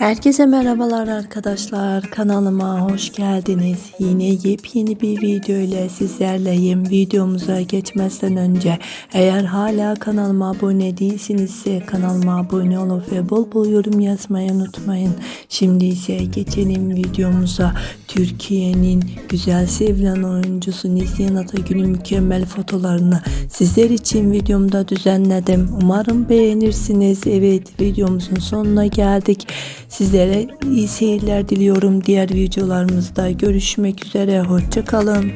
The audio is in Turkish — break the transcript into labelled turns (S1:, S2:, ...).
S1: Herkese merhabalar arkadaşlar. Kanalıma hoş geldiniz. Yine yepyeni bir video ile sizlerleyim. Videomuza geçmezden önce eğer hala kanalıma abone değilsinizse kanalıma abone olup ve bol bol yorum yazmayı unutmayın. Şimdi ise geçelim videomuza. Türkiye'nin güzel sevilen oyuncusu Neslihan Atagül'ün mükemmel fotolarını sizler için videomda düzenledim. Umarım beğenirsiniz. Evet videomuzun sonuna geldik. Sizlere iyi seyirler diliyorum. Diğer videolarımızda görüşmek üzere. Hoşçakalın.